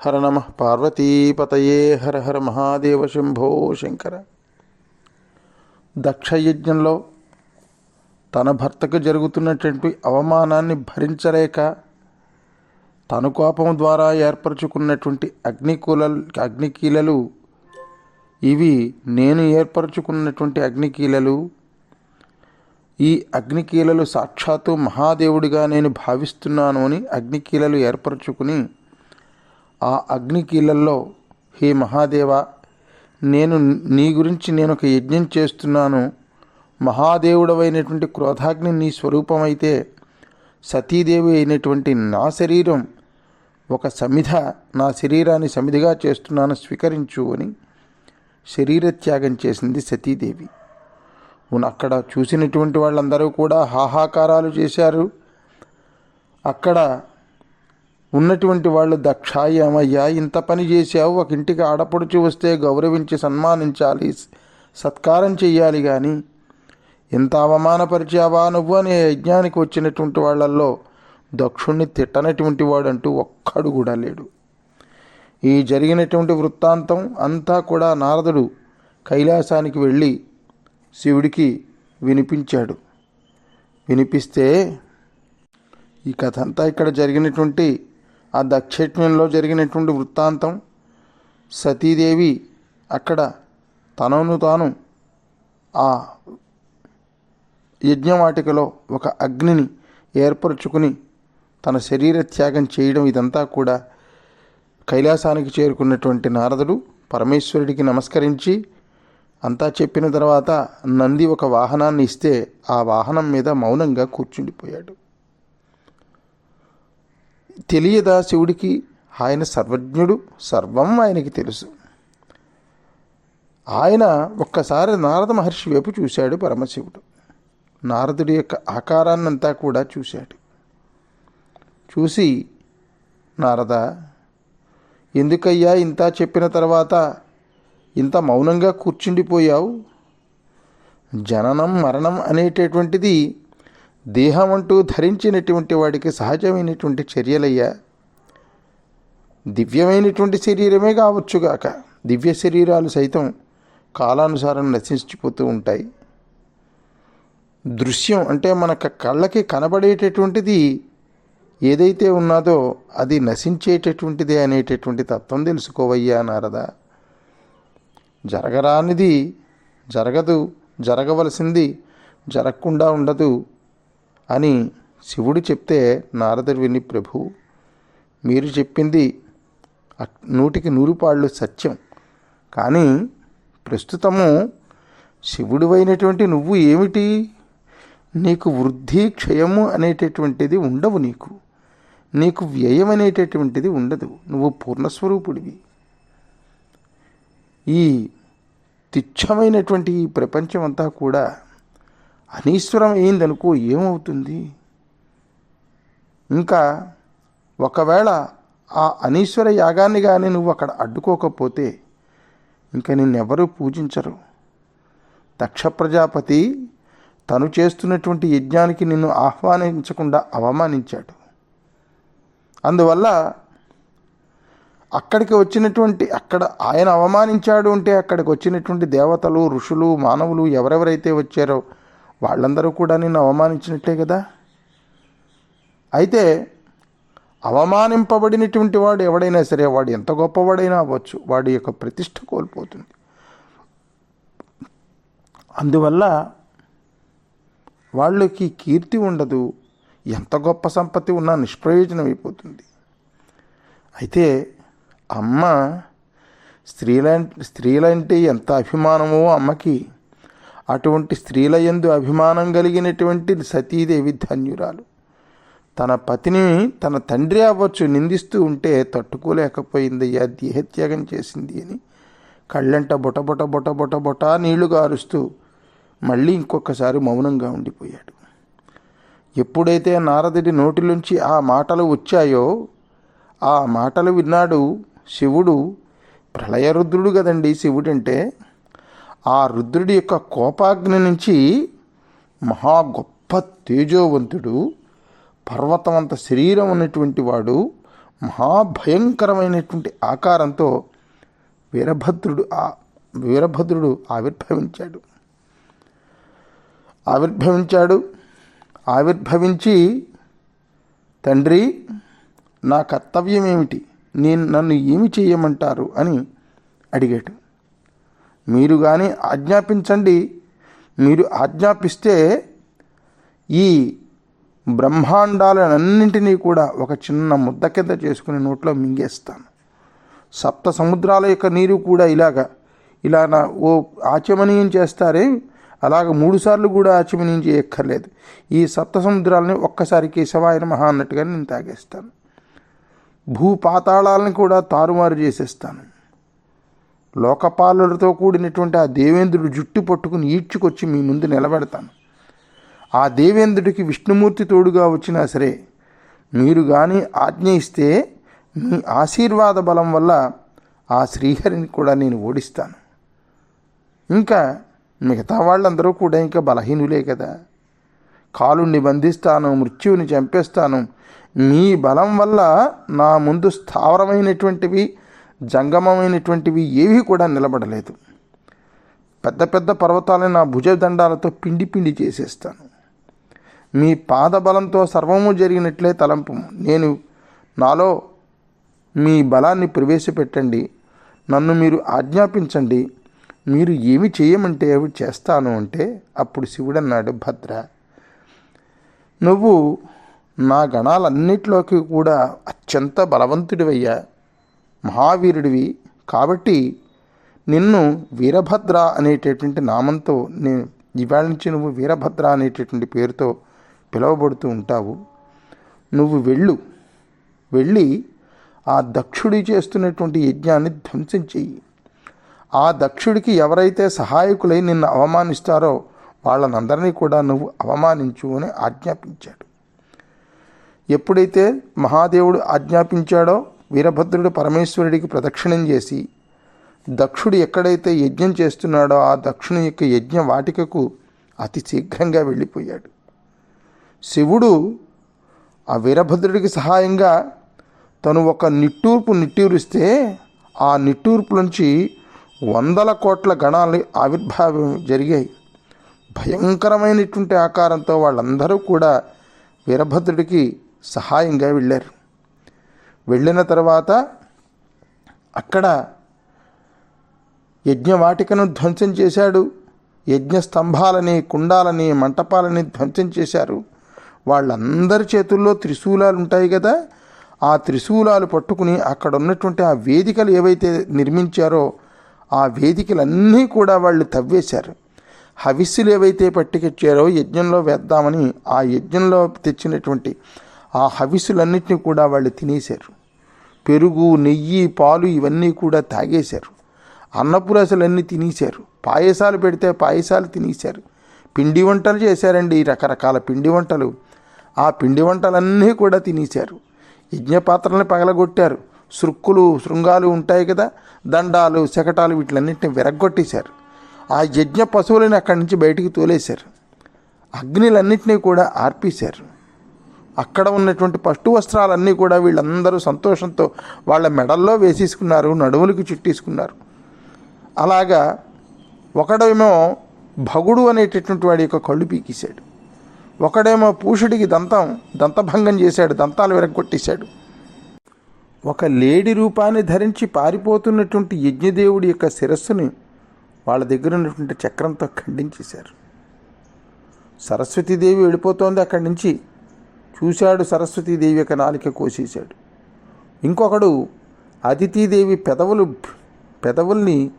హర నమ పార్వతీపతయే హర హర మహాదేవ శంభో శంకర. దక్షయజ్ఞంలో తన భర్తకు జరుగుతున్నటువంటి అవమానాన్ని భరించలేక తను కోపం ద్వారా ఏర్పరచుకున్నటువంటి అగ్నికూల అగ్నికీలలు ఇవి నేను ఏర్పరచుకున్నటువంటి అగ్నికీలలు ఈ అగ్నికీలలు సాక్షాత్తు మహాదేవుడిగా నేను భావిస్తున్నాను అని అగ్నికీలలు ఏర్పరచుకుని ఆ అగ్నికీలల్లో హే మహాదేవ నేను నీ గురించి నేను ఒక యజ్ఞం చేస్తున్నాను. మహాదేవుడవైనటువంటి క్రోధాగ్ని నీ స్వరూపమైతే సతీదేవి అయినటువంటి నా శరీరం ఒక సమిధ నా శరీరాన్ని సమిధిగా చేస్తున్నాను స్వీకరించు అని శరీరత్యాగం చేసింది సతీదేవి. అక్కడ చూసినటువంటి వాళ్ళందరూ కూడా హాహాకారాలు చేశారు. అక్కడ ఉన్నటువంటి వాళ్ళు దక్షాయమయ్యా ఇంత పని చేశావు ఒక ఇంటికి ఆడపడుచు వస్తే గౌరవించి సన్మానించాలి సత్కారం చెయ్యాలి కానీ ఇంత అవమానపరిచావా నువ్వు అనే యజ్ఞానికి వచ్చినటువంటి వాళ్ళల్లో దక్షుణ్ణి తిట్టనటువంటి వాడంటూ ఒక్కడు కూడా లేడు. ఈ జరిగినటువంటి వృత్తాంతం అంతా కూడా నారదుడు కైలాసానికి వెళ్ళి శివుడికి వినిపించాడు. వినిపిస్తే ఈ కథ అంతా ఇక్కడ జరిగినటువంటి ఆ దక్షిణ్యంలో జరిగినటువంటి వృత్తాంతం సతీదేవి అక్కడ తనను తాను ఆ యజ్ఞవాటికలో ఒక అగ్నిని ఏర్పరచుకుని తన శరీర త్యాగం చేయడం ఇదంతా కూడా కైలాసానికి చేరుకున్నటువంటి నారదుడు పరమేశ్వరుడికి నమస్కరించి అంతా చెప్పిన తర్వాత నంది ఒక వాహనాన్ని ఇస్తే ఆ వాహనం మీద మౌనంగా కూర్చుండిపోయాడు. తెలియదా శివుడికి? ఆయన సర్వజ్ఞుడు సర్వం ఆయనకి తెలుసు. ఆయన ఒక్కసారి నారద మహర్షి వైపు చూశాడు పరమశివుడు. నారదుడి యొక్క ఆకారాన్నంతా కూడా చూశాడు. చూసి నారద ఎందుకయ్యా ఇంత చెప్పిన తర్వాత ఇంత మౌనంగా కూర్చుండిపోయావు? జననం మరణం అనేటటువంటిది దేహం అంటూ ధరించినటువంటి వాడికి సహజమైనటువంటి చర్యలయ్యా. దివ్యమైనటువంటి శరీరమే కావచ్చుగాక దివ్య శరీరాలు సైతం కాలానుసారం నశించిపోతూ ఉంటాయి. దృశ్యం అంటే మనకు కళ్ళకి కనబడేటటువంటిది ఏదైతే ఉన్నదో అది నశించేటటువంటిది అనేటటువంటి తత్వం తెలుసుకోవయ్యా నారద. జరగరానిది జరగదు జరగవలసింది జరగకుండా ఉండదు. అని శివుడు చెప్తే నారదుడు విని ప్రభు మీరు చెప్పింది నూటికి నూరు పాళ్ళు సత్యం. కానీ ప్రస్తుతము శివుడివైనటువంటి నువ్వు ఏమిటి? నీకు వృద్ధి క్షయము అనేటటువంటిది ఉండవు నీకు. నీకు వ్యయం అనేటటువంటిది ఉండదు. నువ్వు పూర్ణస్వరూపుడివి. ఈ తుచ్చమైనటువంటి ఈ ప్రపంచం అంతా కూడా అనీశ్వరం అయిందనుకో ఏమవుతుంది? ఇంకా ఒకవేళ ఆ అనీశ్వర యాగాన్ని కానీ నువ్వు అక్కడ అడ్డుకోకపోతే ఇంకా నిన్నెవరూ పూజించరు. దక్ష ప్రజాపతి తను చేస్తున్నటువంటి యజ్ఞానికి నిన్ను ఆహ్వానించకుండా అవమానించాడు. అందువల్ల అక్కడికి వచ్చినటువంటి అక్కడ ఆయన అవమానించాడు అంటే అక్కడికి వచ్చినటువంటి దేవతలు ఋషులు మానవులు ఎవరెవరైతే వచ్చారో వాళ్ళందరూ కూడా నిన్ను అవమానించినట్టే కదా? అయితే అవమానింపబడినటువంటి వాడు ఎవడైనా సరే వాడు ఎంత గొప్పవాడైనా అవ్వచ్చు. వాడి యొక్క ప్రతిష్ట కోల్పోతుంది. అందువల్ల వాళ్ళకి కీర్తి ఉండదు. ఎంత గొప్ప సంపత్తి ఉన్నా నిష్ప్రయోజనం అయిపోతుంది అయితే అమ్మ స్త్రీల స్త్రీలంటే ఎంత అభిమానమో అమ్మకి అటువంటి స్త్రీల యందు అభిమానం కలిగినటువంటి సతీదేవి ధన్యురాలు. తన పతిని తన తండ్రి అవ్వచ్చు నిందిస్తూ ఉంటే తట్టుకోలేకపోయిందయ్యా దేహత్యాగం చేసింది అని. కళ్ళంట బొటబొట బొట బొట బొట బొట నీళ్ళు గారుస్తూ మళ్ళీ ఇంకొకసారి మౌనంగా ఉండిపోయాడు. ఎప్పుడైతే నారదుడి నోటిలోంచి ఆ మాటలు వచ్చాయో ఆ మాటలు విన్నాడు శివుడు. ప్రళయరుద్రుడు కదండి శివుడంటే ఆ రుద్రుడి యొక్క కోపాగ్ని నుంచి మహా గొప్ప తేజోవంతుడు పర్వతమంత శరీరం ఉన్నటువంటి వాడు మహాభయంకరమైనటువంటి ఆకారంతో వీరభద్రుడు ఆ వీరభద్రుడు ఆవిర్భవించాడు. ఆవిర్భవించాడు. ఆవిర్భవించి తండ్రి నా కర్తవ్యం ఏమిటి నేను నన్ను ఏమి చేయమంటారు? అని అడిగాడు. మీరు కానీ ఆజ్ఞాపించండి. మీరు ఆజ్ఞాపిస్తే ఈ బ్రహ్మాండాలన్నింటినీ కూడా ఒక చిన్న ముద్ద కింద చేసుకుని నోట్లో మింగేస్తాను. సప్త సముద్రాల యొక్క నీరు కూడా ఇలాగా ఇలా నా ఓ ఆచమనీయం చేస్తారే? అలాగ మూడుసార్లు కూడా ఆచమనీయం చేయక్కర్లేదు. ఈ సప్త సముద్రాలని ఒక్కసారి కేశవాయన మహా అన్నట్టుగా నేను తాగేస్తాను. భూపాతాళాలను కూడా తారుమారు చేసేస్తాను. లోకపాలులతో కూడినటువంటి ఆ దేవేంద్రుడు జుట్టు పట్టుకుని ఈడ్చుకొచ్చి మీ ముందు నిలబెడతాను. ఆ దేవేంద్రుడికి విష్ణుమూర్తి తోడుగా వచ్చినా సరే మీరు కానీ ఆజ్ఞ ఇస్తే మీ ఆశీర్వాద బలం వల్ల ఆ శ్రీహరిని కూడా నేను ఓడిస్తాను. ఇంకా మిగతా వాళ్ళందరూ కూడా ఇంకా బలహీనులే కదా. కాలుణ్ణి బంధిస్తాను మృత్యువుని చంపేస్తాను. మీ బలం వల్ల నా ముందు స్థావరమైనటువంటివి జంగమమైనటువంటివి ఏవి కూడా నిలబడలేదు. పెద్ద పెద్ద పర్వతాలను నా భుజదండాలతో పిండి పిండి చేసేస్తాను. మీ పాదబలంతో సర్వము జరిగినట్లే తలంపు. నేను నాలో మీ బలాన్ని ప్రవేశపెట్టండి. నన్ను మీరు ఆజ్ఞాపించండి. మీరు ఏమి చేయమంటే అవి చేస్తాను అంటే అప్పుడు శివుడు అన్నాడు భద్ర. నువ్వు నా గణాలన్నిటిలోకి కూడా అత్యంత బలవంతుడివయ్యా. మహావీరుడివి కాబట్టి నిన్ను వీరభద్ర అనేటటువంటి నామంతో నేను ఇవాళ నుంచి నువ్వు వీరభద్ర అనేటటువంటి పేరుతో పిలువబడుతూ ఉంటావు. నువ్వు వెళ్ళు. వెళ్ళి ఆ దక్షుడి చేస్తున్నటువంటి యజ్ఞాన్ని ధ్వంసం చెయ్యి. ఆ దక్షుడికి ఎవరైతే సహాయకులై నిన్ను అవమానిస్తారో వాళ్ళనందరినీ కూడా నువ్వు అవమానించు అని ఆజ్ఞాపించాడు. ఎప్పుడైతే మహాదేవుడు ఆజ్ఞాపించాడో వీరభద్రుడు పరమేశ్వరుడికి ప్రదక్షిణం చేసి దక్షుడు ఎక్కడైతే యజ్ఞం చేస్తున్నాడో ఆ దక్షుని యొక్క యజ్ఞ వాటికకు అతి శీఘ్రంగా వెళ్ళిపోయాడు. శివుడు ఆ వీరభద్రుడికి సహాయంగా తను ఒక నిట్టూర్పు నిట్టూరిస్తే ఆ నిట్టూర్పు నుంచి వందల కోట్ల గణాలు ఆవిర్భావం జరిగాయి. భయంకరమైనటువంటి ఆకారంతో వాళ్ళందరూ కూడా వీరభద్రుడికి సహాయంగా వెళ్ళారు. వెళ్ళిన తర్వాత అక్కడ యజ్ఞవాటికను ధ్వంసం చేశాడు. యజ్ఞ స్తంభాలని కుండాలని మంటపాలని ధ్వంసం చేశారు. వాళ్ళందరి చేతుల్లో త్రిశూలాలు ఉంటాయి కదా ఆ త్రిశూలాలు పట్టుకుని అక్కడ ఉన్నటువంటి ఆ వేదికలు ఏవైతే నిర్మించారో ఆ వేదికలన్నీ కూడా వాళ్ళు తవ్వేశారు. హవిస్సులు ఏవైతే పట్టుకొచ్చారో యజ్ఞంలో వేద్దామని ఆ యజ్ఞంలో తెచ్చినటువంటి ఆ హవిస్సులన్నింటినీ కూడా వాళ్ళు తినేశారు. పెరుగు నెయ్యి పాలు ఇవన్నీ కూడా తాగేశారు. అన్నపురసలన్నీ తినేశారు. పాయసాలు పెడితే పాయసాలు తినేశారు. పిండి వంటలు చేశారండి రకరకాల పిండి వంటలు. ఆ పిండి వంటలన్నీ కూడా తినేశారు. యజ్ఞపాత్రలను పగలగొట్టారు. సృక్కులు శృంగాలు ఉంటాయి కదా దండాలు శకటాలు వీటిలన్నింటిని విరగ్గొట్టేశారు. ఆ యజ్ఞ పశువులను అక్కడి నుంచి బయటికి తోలేశారు. అగ్నిలన్నింటినీ కూడా ఆర్పేశారు. అక్కడ ఉన్నటువంటి పట్టు వస్త్రాలన్నీ కూడా వీళ్ళందరూ సంతోషంతో వాళ్ళ మెడల్లో వేసేసుకున్నారు నడుములకి చుట్టేసుకున్నారు. అలాగా ఒకడేమో భగుడు అనేటటువంటి వాడి యొక్క కళ్ళు పీకేశాడు. ఒకడేమో పూషుడికి దంతం దంతభంగం చేశాడు దంతాలు విరగొట్టేశాడు ఒక లేడి రూపాన్ని ధరించి పారిపోతున్నటువంటి యజ్ఞదేవుడి యొక్క శిరస్సుని వాళ్ళ దగ్గర ఉన్నటువంటి చక్రంతో ఖండించేశారు. సరస్వతీదేవి వెళ్ళిపోతోంది అక్కడి నుంచి. చూశాడు సరస్వతీదేవి యొక్క నాలిక కోసేశాడు. ఇంకొకడు అతిథిదేవి పెదవులు పెదవుల్ని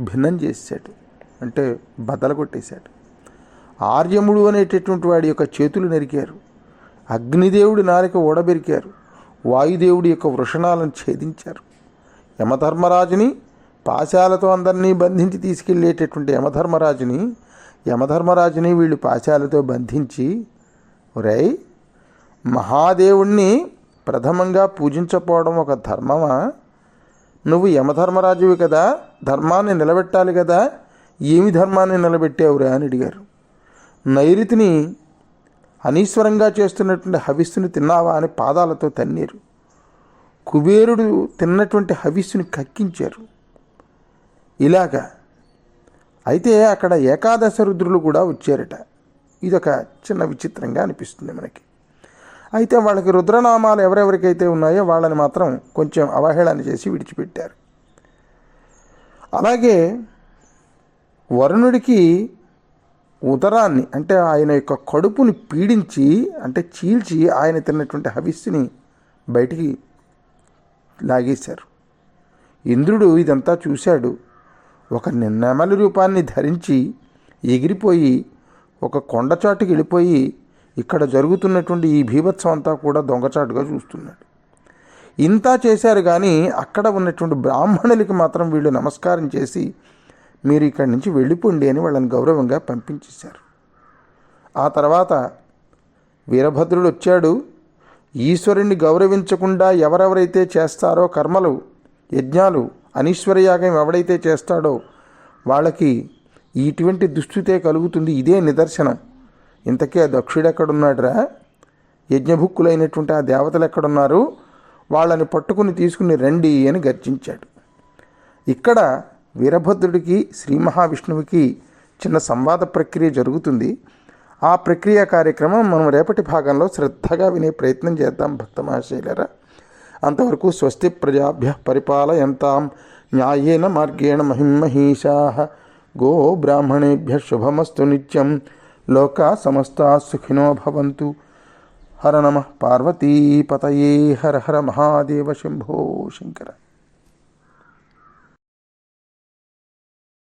భిన్నం చేశాడు అంటే బద్దలు కొట్టేశాడు ఆర్యముడు అనేటటువంటి వాడి యొక్క చేతులు నరికారు అగ్నిదేవుడి నాలిక ఓడబెరికారు వాయుదేవుడి యొక్క వృషణాలను ఛేదించారు. యమధర్మరాజుని పాశాలతో అందరినీ బంధించి తీసుకెళ్ళేటటువంటి యమధర్మరాజుని యమధర్మరాజుని వీళ్ళు పాశాలతో బంధించి ఒరేయ్ మహాదేవుణ్ణి ప్రథమంగా పూజించకపోవడం ఒక ధర్మమా? నువ్వు యమధర్మరాజువి కదా ధర్మాన్ని నిలబెట్టాలి కదా ఏమి ధర్మాన్ని నిలబెట్టావురా అని అడిగారు. నైరుతిని అనీశ్వరంగా చేస్తున్నటువంటి హవిస్సుని తిన్నావా అని పాదాలతో తన్నీరు. కుబేరుడు తిన్నటువంటి హవిస్సుని కక్కించారు. ఇలాగా. అయితే అక్కడ ఏకాదశ రుద్రులు కూడా వచ్చారట. ఇదొక చిన్న విచిత్రంగా అనిపిస్తుంది మనకి. అయితే వాళ్ళకి రుద్రనామాలు ఎవరెవరికైతే ఉన్నాయో వాళ్ళని మాత్రం కొంచెం అవహేళన చేసి విడిచిపెట్టారు. అలాగే వరుణుడికి ఉదరాన్ని అంటే ఆయన యొక్క కడుపుని పీడించి అంటే చీల్చి ఆయన తిన్నటువంటి హవిస్సుని బయటికి లాగేశారు. ఇంద్రుడు ఇదంతా చూశాడు. ఒక నెమలి రూపాన్ని ధరించి ఎగిరిపోయి ఒక కొండచాటుకి వెళ్ళిపోయి ఇక్కడ జరుగుతున్నటువంటి ఈ భీభత్సం అంతా కూడా దొంగచాటుగా చూస్తున్నాడు. ఇంత చేశారు కానీ అక్కడ ఉన్నటువంటి బ్రాహ్మణులకి మాత్రం వీళ్ళు నమస్కారం చేసి మీరు ఇక్కడి నుంచి వెళ్ళిపోండి అని వాళ్ళని గౌరవంగా పంపించేశారు. ఆ తర్వాత వీరభద్రుడు వచ్చాడు. ఈశ్వరుణ్ణి గౌరవించకుండా ఎవరెవరైతే చేస్తారో కర్మలు యజ్ఞాలు అనీశ్వరయాగం ఎవడైతే చేస్తాడో వాళ్ళకి ఇటువంటి దుస్థితే కలుగుతుంది. ఇదే నిదర్శనం. ఇంతకీ ఆ దక్షుడు ఎక్కడున్నాడురా? యజ్ఞభుక్కులైనటువంటి ఆ దేవతలు ఎక్కడున్నారు? వాళ్ళని పట్టుకుని తీసుకుని రండి అని గర్జించాడు. ఇక్కడ వీరభద్రుడికి శ్రీ మహావిష్ణువుకి చిన్న సంవాద ప్రక్రియ జరుగుతుంది. ఆ ప్రక్రియ కార్యక్రమం మనం రేపటి భాగంలో శ్రద్ధగా వినే ప్రయత్నం చేద్దాం భక్త మహాశైలరా. అంతవరకు స్వస్తి ప్రజాభ్య పరిపాలయంతాం. న్యాయేన మార్గేణ మహిమహీషా గో బ్రాహ్మణేభ్య శుభమస్తు నిత్యం. లోకా సమస్తా సుఖినో భవంతు. హర నమ పార్వతీపతయే హర హర మహాదేవ శంభో శంకర.